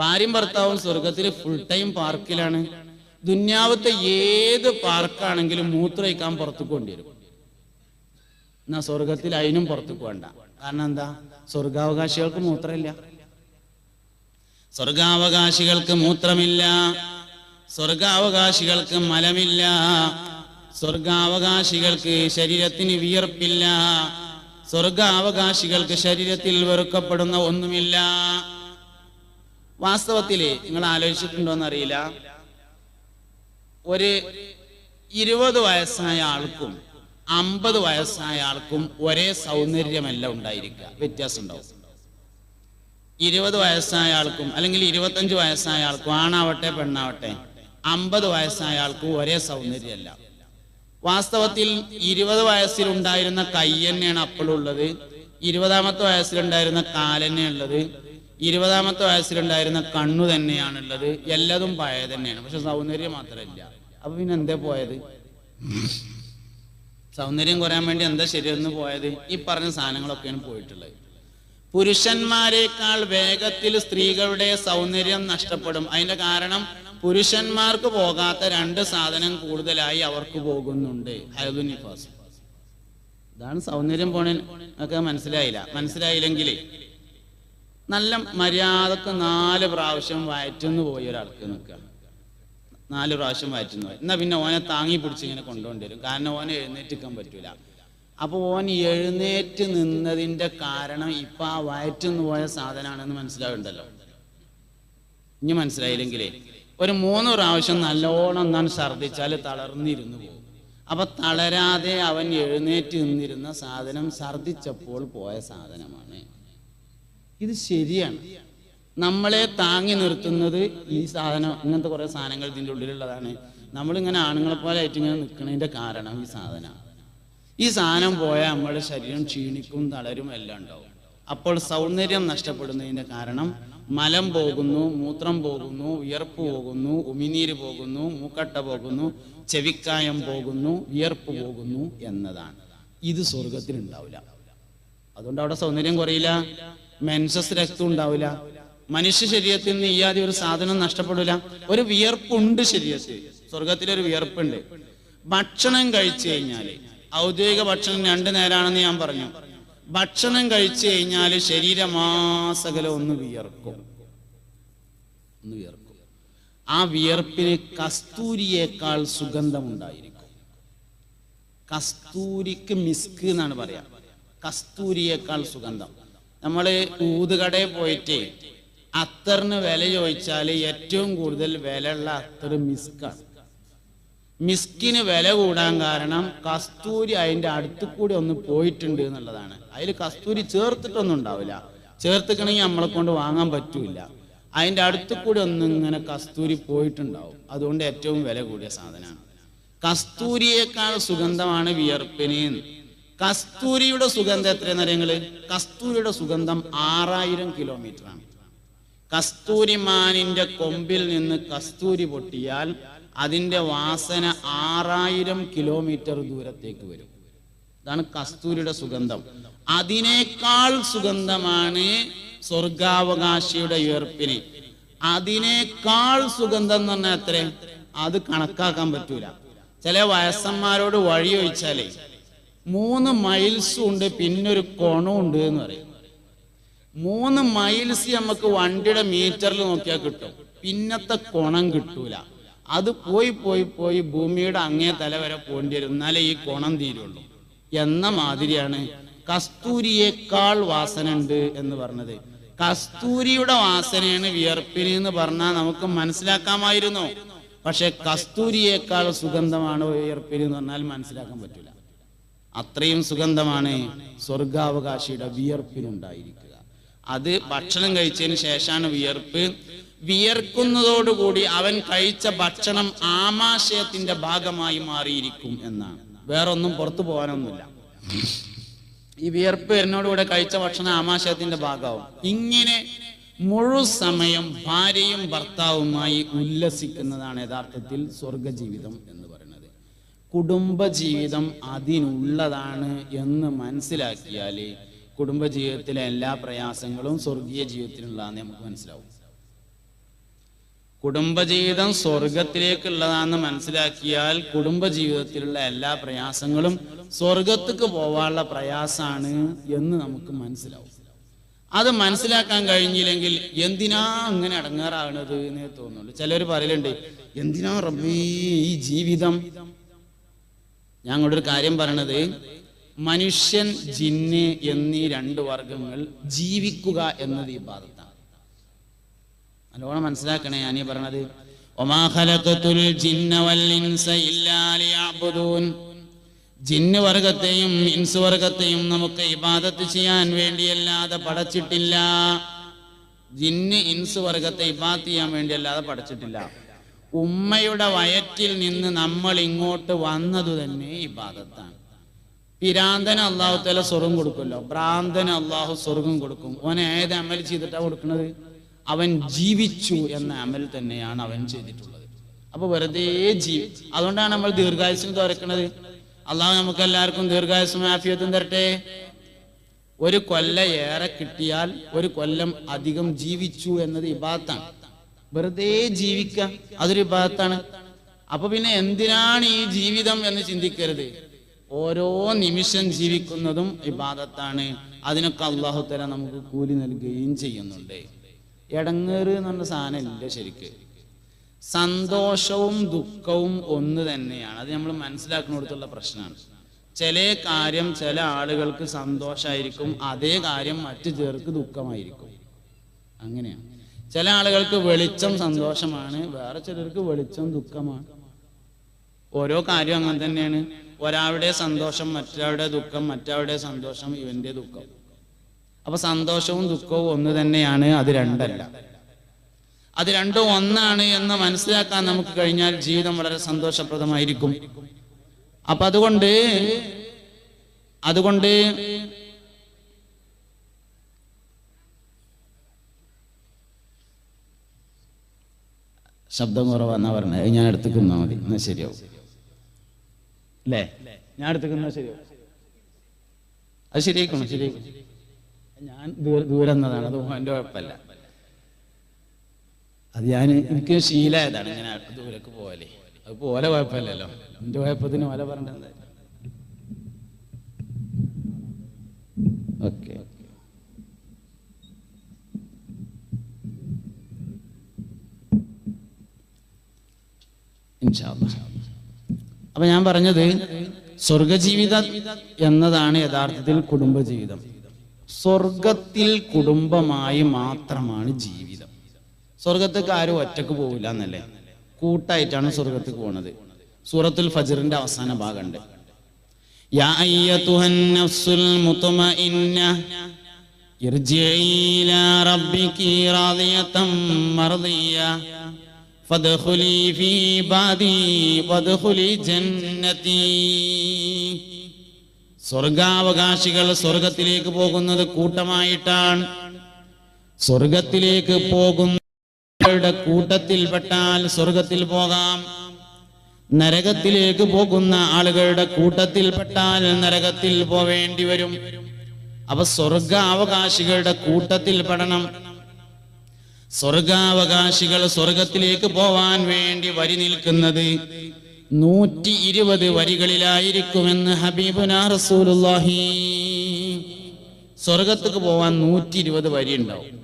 ഭാര്യയും ഭർത്താവും സ്വർഗത്തിൽ ഫുൾ ടൈം പാർക്കിലാണ് ദുന്യാവത്തെ ഏത് പാർക്കാണെങ്കിലും മൂത്രയിക്കാൻ പുറത്തേക്ക് കൊണ്ടുവരും. എന്നാ സ്വർഗത്തിൽ അതിനും പുറത്തേക്ക് വേണ്ട. കാരണം എന്താ? സ്വർഗാവകാശികൾക്ക് മൂത്രമില്ല. സ്വർഗാവകാശികൾക്ക് മൂത്രമില്ല. സ്വർഗാവകാശികൾക്ക് മലമില്ല. സ്വർഗാവകാശികൾക്ക് ശരീരത്തിന് വിയർപ്പില്ല. സ്വർഗാവകാശികൾക്ക് ശരീരത്തിൽ വെറുക്കപ്പെടുന്ന ഒന്നുമില്ല. വാസ്തവത്തിൽ നിങ്ങൾ ആലോചിച്ചിട്ടുണ്ടോന്ന് അറിയില്ല ഒരു ഇരുപത് വയസ്സായ ആൾക്കും അമ്പത് വയസ്സായ ആൾക്കും ഒരേ സൗന്ദര്യമല്ല ഉണ്ടായിരിക്കുക. വ്യത്യാസം ഉണ്ടാവും ഇരുപത് വയസ്സായ ആൾക്കും അല്ലെങ്കിൽ ഇരുപത്തഞ്ച് വയസ്സായ ആൾക്കും ആണാവട്ടെ പെണ്ണാവട്ടെ അമ്പത് വയസ്സായ ആൾക്കും ഒരേ സൗന്ദര്യമല്ല. വാസ്തവത്തിൽ ഇരുപത് വയസ്സിലുണ്ടായിരുന്ന കൈ തന്നെയാണ് അപ്പോഴുള്ളത് ഇരുപതാമത്തെ വയസ്സിലുണ്ടായിരുന്ന കാലന്നെ ഉള്ളത്. ഇരുപതാമത്തെ വയസ്സിലുണ്ടായിരുന്ന കണ്ണു തന്നെയാണുള്ളത്. എല്ലാതും പഴയ തന്നെയാണ്. പക്ഷെ സൗന്ദര്യം മാത്രമല്ല. അപ്പൊ പിന്നെ എന്തേ പോയത്? സൗന്ദര്യം കുറയാൻ വേണ്ടി എന്താ ശരിയെന്ന് പോയത്? ഈ പറഞ്ഞ സാധനങ്ങളൊക്കെയാണ് പോയിട്ടുള്ളത്. പുരുഷന്മാരെക്കാൾ വേഗത്തിൽ സ്ത്രീകളുടെ സൗന്ദര്യം നഷ്ടപ്പെടും. അതിന്റെ കാരണം പുരുഷന്മാർക്ക് പോകാത്ത രണ്ട് സാധനം കൂടുതലായി അവർക്ക് പോകുന്നുണ്ട്. ഹൈദു നിഫാസ്. ഇതാണ് സൗന്ദര്യം പോണ ഒക്കെ മനസ്സിലായില്ല. മനസ്സിലായില്ലെങ്കിൽ നല്ല മര്യാദയ്ക്ക് നാല് പ്രാവശ്യം വയറ്റുന്നു പോയി ഒരാൾക്ക് നിൽക്കുക. നാല് പ്രാവശ്യം വയറ്റുന്നു പോയി. എന്നാ പിന്നെ ഓനെ താങ്ങി പിടിച്ച് ഇങ്ങനെ കൊണ്ടുപോണ്ടി വരും കാരണം ഓനെ എഴുന്നേറ്റിക്കാൻ പറ്റൂല. അപ്പൊ ഓൻ എഴുന്നേറ്റ് നിന്നതിന്റെ കാരണം ഇപ്പൊ ആ വയറ്റുന്നു പോയ സാധനമാണെന്ന് മനസ്സിലാവുണ്ടല്ലോ ഇനി മനസ്സിലായില്ലെങ്കിലേ ഒരു മൂന്ന് പ്രാവശ്യം നല്ലോണം ഞാൻ ഛർദിച്ചാൽ തളർന്നിരുന്നു പോകും. അപ്പൊ തളരാതെ അവൻ എഴുന്നേറ്റ് നിന്നിരുന്ന സാധനം ഛർദിച്ചപ്പോൾ പോയ സാധനമാണ്. ഇത് ശരിയാണ്. നമ്മളെ താങ്ങി നിർത്തുന്നത് ഈ സാധനം ഇങ്ങനത്തെ കുറെ സാധനങ്ങൾ ഇതിന്റെ ഉള്ളിലുള്ളതാണ്. നമ്മളിങ്ങനെ ആണുങ്ങളെ പോലെ ആയിട്ട് ഇങ്ങനെ നിൽക്കുന്നതിന്റെ കാരണം ഈ സാധനമാണ് ഈ സാധനം പോയാൽ നമ്മുടെ ശരീരം ക്ഷീണിക്കും തളരും എല്ലാം ഉണ്ടാവും. അപ്പോൾ സൗന്ദര്യം നഷ്ടപ്പെടുന്നതിന്റെ കാരണം മലം പോകുന്നു മൂത്രം പോകുന്നു വിയർപ്പ് പോകുന്നു ഉമിനീര് പോകുന്നു മൂക്കട്ട പോകുന്നു ചെവിക്കായം പോകുന്നു വിയർപ്പ് പോകുന്നു എന്നതാണ്. ഇത് സ്വർഗത്തിൽ ഉണ്ടാവില്ല അതുകൊണ്ട് അവിടെ സൗന്ദര്യം കുറയില്ല. മെൻസസ് രക്തം ഉണ്ടാവില്ല. മനുഷ്യ ശരീരത്തിൽ നിന്ന് ഈയാതെ ഒരു സാധനം നഷ്ടപ്പെടില്ല ഒരു വിയർപ്പുണ്ട് ശരീരത്തിൽ. സ്വർഗത്തിലൊരു വിയർപ്പുണ്ട്. ഭക്ഷണം കഴിച്ചു കഴിഞ്ഞാൽ ഔദ്യോഗിക ഭക്ഷണം രണ്ടു നേരാണെന്ന് ഞാൻ പറഞ്ഞു. ഭക്ഷണം കഴിച്ചു കഴിഞ്ഞാൽ ശരീരമാസകലം ഒന്ന് വിയർക്കും. ഒന്ന് വിയർക്കും. ആ വിയർപ്പിന് കസ്തൂരിയേക്കാൾ സുഗന്ധമുണ്ടായിരിക്കും. കസ്തൂരിക്ക് മിസ്ക് എന്നാണ് പറയാ. കസ്തൂരിയേക്കാൾ സുഗന്ധം. നമ്മൾ ഊതുകടയിൽ പോയിട്ട് അത്തറിന് വില ചോദിച്ചാൽ ഏറ്റവും കൂടുതൽ വിലയുള്ള അത്തർ മിസ്കാണ് മിസ്കിന് വില കൂടാൻ കാരണം കസ്തൂരി അതിന്റെ അടുത്ത് കൂടി ഒന്ന് പോയിട്ടുണ്ട് എന്നുള്ളതാണ്. അതിൽ കസ്തൂരി ചേർത്തിട്ടൊന്നും ഉണ്ടാവില്ല. ചേർത്തിക്കണമെങ്കിൽ നമ്മളെ കൊണ്ട് വാങ്ങാൻ പറ്റൂല. അതിന്റെ അടുത്ത് കൂടി ഒന്ന് ഇങ്ങനെ കസ്തൂരി പോയിട്ടുണ്ടാവും. അതുകൊണ്ട് ഏറ്റവും വില കൂടിയ സാധനമാണ്. കസ്തൂരിയേക്കാൾ സുഗന്ധമാണ് വിയർപ്പിന്. കസ്തൂരിയുടെ സുഗന്ധം എത്രയെന്ന് അറിയങ്ങൾ? കസ്തൂരിയുടെ സുഗന്ധം ആറായിരം കിലോമീറ്റർ ആണ് കസ്തൂരിമാനിന്റെ കൊമ്പിൽ നിന്ന് കസ്തൂരി പൊട്ടിയാൽ അതിന്റെ വാസന ആറായിരം കിലോമീറ്റർ ദൂരത്തേക്ക് വരും. ഇതാണ് കസ്തൂരിയുടെ സുഗന്ധം. അതിനേക്കാൾ സുഗന്ധമാണ് സ്വർഗാവകാശിയുടെ ഉയർപ്പിന് അതിനേക്കാൾ സുഗന്ധം എന്ന് പറഞ്ഞാൽ എത്ര അത് കണക്കാക്കാൻ പറ്റൂല. ചില വയസ്സന്മാരോട് വഴി ചോദിച്ചാലേ മൂന്ന് മൈൽസും ഉണ്ട് പിന്നൊരു കോണും ഉണ്ട് എന്ന് പറയും. മൂന്ന് മൈൽസ് നമുക്ക് വണ്ടിയുടെ മീറ്ററിൽ നോക്കിയാൽ കിട്ടും. പിന്നത്തെ കോണം കിട്ടൂല. അത് പോയി പോയി പോയി ഭൂമിയുടെ അങ്ങേ തല വരെ പോണ്ടി വരും. എന്നാലേ ഈ കോണം തീരുള്ളൂ. എന്ന മാതിരിയാണ് കസ്തൂരിയേക്കാൾ വാസന ഉണ്ട് എന്ന് പറഞ്ഞത്. കസ്തൂരിയുടെ വാസനയാണ് വിയർപ്പിന് എന്ന് പറഞ്ഞാൽ നമുക്ക് മനസ്സിലാക്കാമായിരുന്നു. പക്ഷെ കസ്തൂരിയേക്കാൾ സുഗന്ധമാണ് വിയർപ്പിന് എന്ന് പറഞ്ഞാൽ മനസ്സിലാക്കാൻ പറ്റില്ല അത്രയും സുഗന്ധമാണ് സ്വർഗാവകാശിയുടെ വിയർപ്പിനുണ്ടായിരിക്കുക. അത് ഭക്ഷണം കഴിച്ചതിന് ശേഷമാണ് വിയർപ്പ്. വിയർക്കുന്നതോടുകൂടി അവൻ കഴിച്ച ഭക്ഷണം ആമാശയത്തിന്റെ ഭാഗമായി മാറിയിരിക്കും എന്നാണ്. വേറൊന്നും പുറത്തു പോകാനൊന്നുമില്ല. ഈ വിയർപ്പ് എന്നോടുകൂടെ കഴിച്ച ഭക്ഷണം ആമാശയത്തിന്റെ ഭാഗമാവും. ഇങ്ങനെ മുഴു സമയം ഭാര്യയും ഭർത്താവുമായി ഉല്ലസിക്കുന്നതാണ് യഥാർത്ഥത്തിൽ സ്വർഗജീവിതം എന്ന് കുടുംബജീവിതം അതിനുള്ളതാണ് എന്ന് മനസ്സിലാക്കിയാൽ കുടുംബജീവിതത്തിലെ എല്ലാ പ്രയാസങ്ങളും സ്വർഗീയ ജീവിതത്തിനുള്ളതാന്ന് നമുക്ക് മനസ്സിലാവും. കുടുംബജീവിതം സ്വർഗത്തിലേക്കുള്ളതാണെന്ന് മനസ്സിലാക്കിയാൽ കുടുംബജീവിതത്തിലുള്ള എല്ലാ പ്രയാസങ്ങളും സ്വർഗത്തേക്ക് പോവാനുള്ള പ്രയാസമാണ് എന്ന് നമുക്ക് മനസ്സിലാവും. അത് മനസ്സിലാക്കാൻ കഴിഞ്ഞില്ലെങ്കിൽ എന്തിനാ അങ്ങനെ അടങ്ങാറാകണത് എന്നേ തോന്നുള്ളൂ ചിലർ പറയലുണ്ട് എന്തിനാ റബ്ബീ ഈ ജീവിതം ഞാൻ ഒരു കാര്യം പറയണത് മനുഷ്യൻ ജിന്ന് എന്നീ രണ്ട് വർഗങ്ങൾ ജീവിക്കുക എന്നത് ഈ ഭാഗത്താണ് നല്ലോണം മനസ്സിലാക്കണേ ഞാനീ പറഞ്ഞത് ഒമാ ഖലഖത്തുൽ ജിന്ന വൽ ഇൻസ ഇല്ലാ ലിയഅ്ബുദൂൻ ജിന്ന് വർഗത്തെയും ഇൻസ് വർഗത്തെയും നമുക്ക് ഇബാദത്ത് ചെയ്യാൻ വേണ്ടിയല്ലാതെ പടച്ചിട്ടില്ല. ജിന്ന് ഇൻസ് വർഗത്തെ ഇബാദത്ത് ചെയ്യാൻ വേണ്ടിയല്ലാതെ പടച്ചിട്ടില്ല. ഉമ്മയുടെ വയറ്റിൽ നിന്ന് നമ്മൾ ഇങ്ങോട്ട് വന്നത് തന്നെ ഇബാദത്താണ് പിരാന്തന് അള്ളാഹു തല സ്വർഗം കൊടുക്കുമല്ലോ. ഭ്രാന്തന് അള്ളാഹു സ്വർഗം കൊടുക്കും. ഓൻ ഏത് അമൽ ചെയ്തിട്ടാ കൊടുക്കുന്നത് അവൻ ജീവിച്ചു എന്ന അമൽ തന്നെയാണ് അവൻ ചെയ്തിട്ടുള്ളത്. അപ്പൊ വെറുതെ ജീവി അതുകൊണ്ടാണ് നമ്മൾ ദീർഘായുസം തുറക്കുന്നത് അള്ളാഹു നമുക്ക് എല്ലാവർക്കും ദീർഘായുസും ആഫിയത്തും തരട്ടെ. ഒരു കൊല്ല ഏറെ കിട്ടിയാൽ ഒരു കൊല്ലം അധികം ജീവിച്ചു എന്നത് ഇബാത്താണ് വെറുതെ ജീവിക്കുക അതൊരു ഭാഗത്താണ്. അപ്പൊ പിന്നെ എന്തിനാണ് ഈ ജീവിതം എന്ന് ചിന്തിക്കരുത്? ഓരോ നിമിഷം ജീവിക്കുന്നതും ഇബാദത്താണ് അതിനൊക്കെ അള്ളാഹു തല നമുക്ക് കൂലി നൽകുകയും ചെയ്യുന്നുണ്ട്. ഇടങ്ങേറ് എന്ന് പറഞ്ഞ സാധനം ഇല്ല ശരിക്ക്. സന്തോഷവും ദുഃഖവും ഒന്ന് തന്നെയാണ്. അത് നമ്മൾ മനസ്സിലാക്കുന്നിടത്തുള്ള പ്രശ്നമാണ്. ചില കാര്യം ചില ആളുകൾക്ക് സന്തോഷമായിരിക്കും അതേ കാര്യം മറ്റു ചേർക്ക് ദുഃഖമായിരിക്കും. അങ്ങനെയാണ്. ചില ആളുകൾക്ക് വെളിച്ചം സന്തോഷമാണ് വേറെ ചിലർക്ക് വെളിച്ചം ദുഃഖമാണ്. ഓരോ കാര്യം അങ്ങനെ തന്നെയാണ്. ഒരാളുടെ സന്തോഷം മറ്റൊരാളുടെ ദുഃഖം മറ്റൊരാളുടെ സന്തോഷം ഇവന്റെ ദുഃഖം. അപ്പൊ സന്തോഷവും ദുഃഖവും ഒന്ന് തന്നെയാണ് അത് രണ്ടല്ല. അത് രണ്ടും ഒന്നാണ് എന്ന് മനസ്സിലാക്കാൻ നമുക്ക് കഴിഞ്ഞാൽ ജീവിതം വളരെ സന്തോഷപ്രദമായിരിക്കും. അപ്പൊ അതുകൊണ്ട് അതുകൊണ്ട് ശബ്ദം കുറവാന്നാ പറഞ്ഞത് ഞാൻ എടുത്ത് മതി. എന്നാ ശരിയാവും. അല്ലേ ഞാൻ എടുത്ത് നിന്നാ ശരിയാവും. അത് ശരിയാക്കണം ശരിയാക്കണം ഞാൻ ദൂരെ എന്നതാണ് അത് എന്റെ കുഴപ്പമല്ല അത് ഞാൻ എനിക്ക് ശീലമായതാണ് ഇങ്ങനെ ദൂരക്ക് പോവല്ലേ അത് പോലെ കുഴപ്പമില്ലല്ലോ എന്റെ കുഴപ്പത്തിന് ഓല പറഞ്ഞത് ഓക്കെ. അപ്പൊ ഞാൻ പറഞ്ഞത് സ്വർഗജീവിതം എന്നതാണ് യഥാർത്ഥത്തിൽ കുടുംബജീവിതം. സ്വർഗത്തിൽ കുടുംബമായി മാത്രമാണ് ജീവിതം. സ്വർഗത്തേക്ക് ആരും ഒറ്റയ്ക്ക് പോവില്ല എന്നല്ലേ? കൂട്ടായിട്ടാണ് സ്വർഗത്തേക്ക് പോണത്. സൂറത്തുൽ ഫജറിന്റെ അവസാന റാദിയതം മർദിയ. ഫദ്ഖുലി فی ബാദി വദ്ഖുലി ജന്നതി സ്വർഗാവകാശികൾ സ്വർഗത്തിലേക്ക് പോകുന്നത് കൂട്ടമായിട്ടാണ്. സ്വർഗത്തിലേക്ക് പോകുന്നവരുടെ കൂട്ടത്തിൽപ്പെട്ടാൽ സ്വർഗത്തിൽ പോകാം. നരകത്തിലേക്ക് പോകുന്ന ആളുകളുടെ കൂട്ടത്തിൽപ്പെട്ടാൽ നരകത്തിൽ പോവേണ്ടി വരും. അപ്പൊ സ്വർഗാവകാശികളുടെ കൂട്ടത്തിൽ പെടണം. സ്വർഗാവകാശികൾ സ്വർഗത്തിലേക്ക് പോവാൻ വേണ്ടി വരി നിൽക്കുന്നത് നൂറ്റി ഇരുപത് വരികളിലായിരിക്കുമെന്ന് ഹബീബുന റസൂലുള്ളാഹി. സ്വർഗത്തേക്ക് പോവാൻ നൂറ്റി ഇരുപത് വരി ഉണ്ടാവും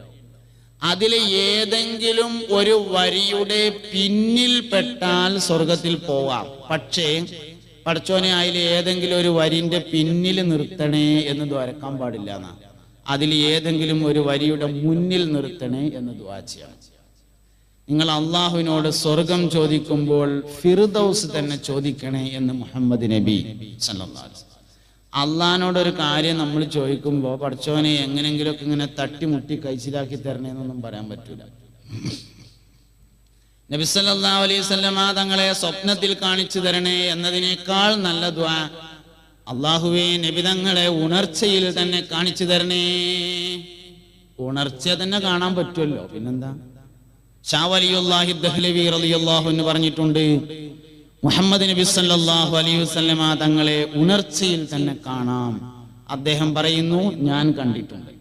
അതിൽ ഏതെങ്കിലും ഒരു വരിയുടെ പിന്നിൽ പെട്ടാൽ സ്വർഗത്തിൽ പോവാം. പക്ഷേ പഠിച്ചോനെ അതിൽ ഏതെങ്കിലും ഒരു വരിന്റെ പിന്നിൽ നിർത്തണേ എന്ന് ദ്വാരക്കാൻ പാടില്ല എന്നാ അതിൽ ഏതെങ്കിലും ഒരു വരിയുടെ മുന്നിൽ നിർത്തണേ എന്ന് ദ്വാ നിങ്ങൾ അള്ളാഹുവിനോട് സ്വർഗം ചോദിക്കുമ്പോൾ ഫിർദൌസ് തന്നെ ചോദിക്കണേ എന്ന് മുഹമ്മദ് നബി. അള്ളഹാനോട് ഒരു കാര്യം നമ്മൾ ചോദിക്കുമ്പോൾ പഠിച്ചവനെ എങ്ങനെങ്കിലുമൊക്കെ ഇങ്ങനെ തട്ടിമുട്ടി തരണേ തരണേന്നൊന്നും പറയാൻ പറ്റൂല നബി സല്ലല്ലാഹു അലൈഹി വസല്ലമ തങ്ങളെ സ്വപ്നത്തിൽ കാണിച്ചു തരണേ എന്നതിനേക്കാൾ നല്ല ദ്വാ അള്ളാഹുവേ നബി തങ്ങളെ ഉണർച്ചയിൽ തന്നെ കാണിച്ചു തരണേ. ഉണർച്ച തന്നെ കാണാൻ പറ്റുമല്ലോ. പിന്നെന്താ? ഷാവലിയുല്ലാഹി ദഹ്ലവി റളിയല്ലാഹു എന്ന് പറഞ്ഞിട്ടുണ്ട് മുഹമ്മദ് നബി സല്ലല്ലാഹു അലൈഹി വസല്ലമ തങ്ങളെ ഉണർച്ചയിൽ തന്നെ കാണാം. അദ്ദേഹം പറയുന്നു ഞാൻ കണ്ടിട്ടുണ്ട്.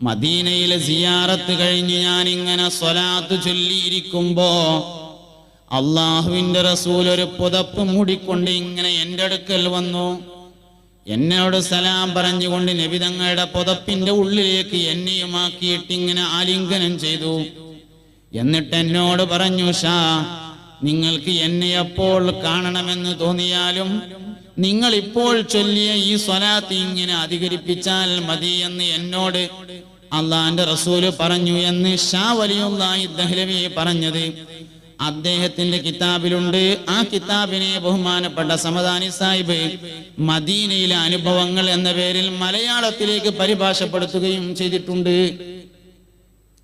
മദീനയിലെ സിയാറത്ത് കഴിഞ്ഞ് ഞാൻ ഇങ്ങനെ സ്വലാത്ത് ചൊല്ലിയിരിക്കുമ്പോ അള്ളാഹുവിന്റെ റസൂൽ ഒരു പുതപ്പ് മൂടിക്കൊണ്ട് ഇങ്ങനെ എന്റെ അടുക്കൽ വന്നു. എന്നോട് സലാം പറഞ്ഞുകൊണ്ട് നബിതങ്ങളുടെ പുതപ്പിന്റെ ഉള്ളിലേക്ക് എന്നെയുമാക്കിയിട്ട് ഇങ്ങനെ ആലിംഗനം ചെയ്തു. എന്നിട്ട് എന്നോട് പറഞ്ഞു ഷാ നിങ്ങൾക്ക് എന്നെ എപ്പോൾ കാണണമെന്ന് തോന്നിയാലും നിങ്ങൾ ഇപ്പോൾ ചൊല്ലിയ ഈ സ്വലാത്ത് ഇങ്ങനെ അധികരിപ്പിച്ചാൽ മതി എന്ന് എന്നോട് അള്ളാന്റെ റസൂൽ പറഞ്ഞു എന്ന് ഷാ വലിയുള്ളാഹി ദഹ്ലവി പറഞ്ഞത്. അദ്ദേഹത്തിന്റെ കിതാബിലുണ്ട്. ആ കിതാബിനെ ബഹുമാനപ്പെട്ട സമദാനി സാഹിബ് മദീനയിലെ അനുഭവങ്ങൾ എന്ന പേരിൽ മലയാളത്തിലേക്ക് പരിഭാഷപ്പെടുത്തുകയും ചെയ്തിട്ടുണ്ട്.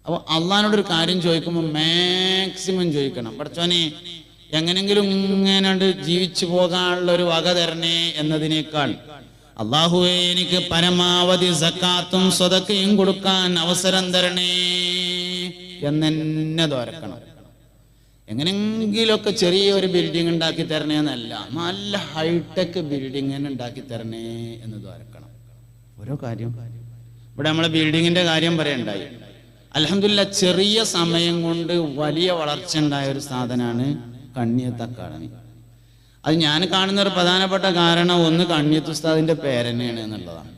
അപ്പൊ അള്ളഹാനോടൊരു കാര്യം ചോദിക്കുമ്പോൾ മാക്സിമം ചോദിക്കണം. പഠിച്ചോനെ എങ്ങനെങ്കിലും ഇങ്ങനെ ജീവിച്ചു പോകാനുള്ള ഒരു വക തരണേ എന്നതിനേക്കാൾ. അള്ളാഹുവെ എനിക്ക് പരമാവധി സക്കാത്തും സ്വതക്കയും കൊടുക്കാൻ അവസരം തരണേ എന്നെ തോരക്കണം എങ്ങനെങ്കിലുമൊക്കെ ചെറിയ ഒരു ബിൽഡിംഗ് ഉണ്ടാക്കി തരണേ എന്നല്ല. നല്ല ഹൈടെക് ബിൽഡിംഗ് തന്നെ ഉണ്ടാക്കി തരണേ എന്ന് തോരക്കണം ഓരോ കാര്യം. ഇവിടെ നമ്മളെ ബിൽഡിങ്ങിന്റെ കാര്യം പറയണ്ടായി. അലഹമില്ല ചെറിയ സമയം കൊണ്ട് വലിയ വളർച്ച ഉണ്ടായ ഒരു സാധനമാണ് കണ്ണിയത്ത് അക്കാദമി. അത് ഞാൻ കാണുന്ന ഒരു പ്രധാനപ്പെട്ട കാരണം ഒന്ന് കണ്ണിയത്ത് ഉസ്താദിന്റെ പേരന്നെയാണ് എന്നുള്ളതാണ്.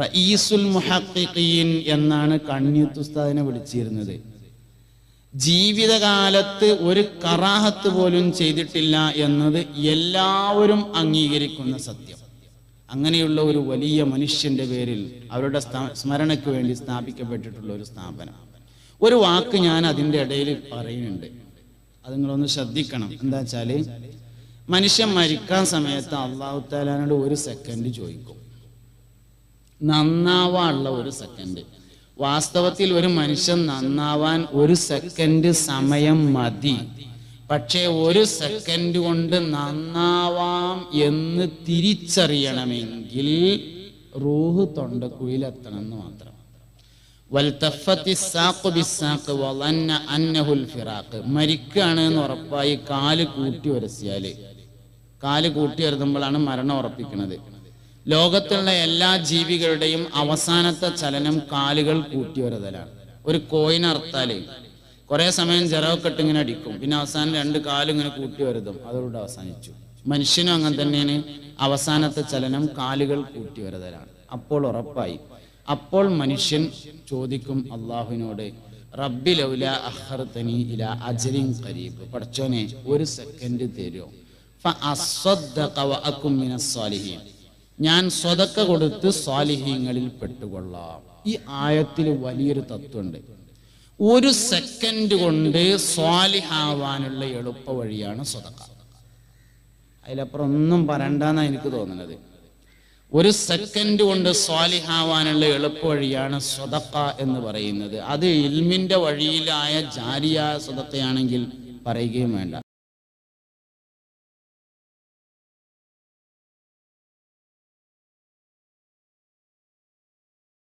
റഈസുൽ മുഹീൻ എന്നാണ് കണ്ണിയത്ത് ഉസ്താദിനെ വിളിച്ചിരുന്നത്. ജീവിതകാലത്ത് ഒരു കറാഹത്ത് പോലും ചെയ്തിട്ടില്ല എന്നത് എല്ലാവരും അംഗീകരിക്കുന്ന സത്യം. അങ്ങനെയുള്ള ഒരു വലിയ മനുഷ്യന്റെ പേരിൽ അവരുടെ സ്മരണയ്ക്ക് വേണ്ടി സ്ഥാപിക്കപ്പെട്ടിട്ടുള്ള ഒരു സ്ഥാപനം. ഒരു വാക്ക് ഞാൻ അതിന്റെ ഇടയിൽ പറയുന്നുണ്ട്. അത് നിങ്ങളൊന്ന് ശ്രദ്ധിക്കണം. എന്താ വെച്ചാൽ മനുഷ്യൻ മരിക്കാൻ സമയത്ത് അള്ളാഹു താലാനോട് ഒരു സെക്കൻഡ് ചോദിക്കും. നന്നാവാനുള്ള ഒരു സെക്കൻഡ് വാസ്തവത്തിൽ ഒരു മനുഷ്യൻ നന്നാവാൻ ഒരു സെക്കൻഡ് സമയം മതി. പക്ഷേ ഒരു സെക്കൻഡ് കൊണ്ട് നന്നാവാം എന്ന് തിരിച്ചറിയണമെങ്കിൽ റൂഹ് തൊണ്ടക്കുഴിയിലെത്തണം എന്ന് മാത്രം മരിക്കാണ് എന്ന് ഉറപ്പായി കാൽ കൂട്ടി ഉരസിയാൽ. കാൽ കൂട്ടി വരുത്തുമ്പോഴാണ് മരണം ഉറപ്പിക്കുന്നത്. ലോകത്തുള്ള എല്ലാ ജീവികളുടെയും അവസാനത്തെ ചലനം കാലുകൾ കൂട്ടി വരുതലാണ് ഒരു കോയിൻ അറുത്താൽ കുറെ സമയം ജറവൊക്കെ ഇങ്ങനെ അടിക്കും. പിന്നെ അവസാനം രണ്ട് കാലും ഇങ്ങനെ കൂട്ടി വരുതും അതോടെ അവസാനിച്ചു. മനുഷ്യനും അങ്ങനെ തന്നെയാണ്. അവസാനത്തെ ചലനം കാലുകൾ കൂട്ടി വരുതലാണ് അപ്പോൾ ഉറപ്പായി. അപ്പോൾ മനുഷ്യൻ ചോദിക്കും അള്ളാഹുവിനോട് റബ്ബി ലൗല അഹർത്തനി ഇല അജരിൻ കരീബ് പഠിച്ചോനെ ഒരു സെക്കൻഡ് തരുമോ ഞാൻ സ്വതക്ക കൊടുത്ത് സ്വാലിഹീങ്ങളിൽ പെട്ടുകൊള്ളാം. ഈ ആയത്തിൽ വലിയൊരു തത്വമുണ്ട്. ഒരു സെക്കൻഡ് കൊണ്ട് സ്വാലിഹാവാനുള്ള എളുപ്പ വഴിയാണ് സ്വതക്ക. അതിലപ്പുറം ഒന്നും പറയണ്ടെന്നാണ് എനിക്ക് തോന്നുന്നത്. ഒരു സെക്കൻഡ് കൊണ്ട് സ്വാലിഹാവാനുള്ള എളുപ്പ വഴിയാണ് സ്വതക്ക എന്ന് പറയുന്നത്. അത് ഇൽമിന്റെ വഴിയിലായ ജാരിയായ സ്വതക്കയാണെങ്കിൽ പറയുകയും വേണ്ട.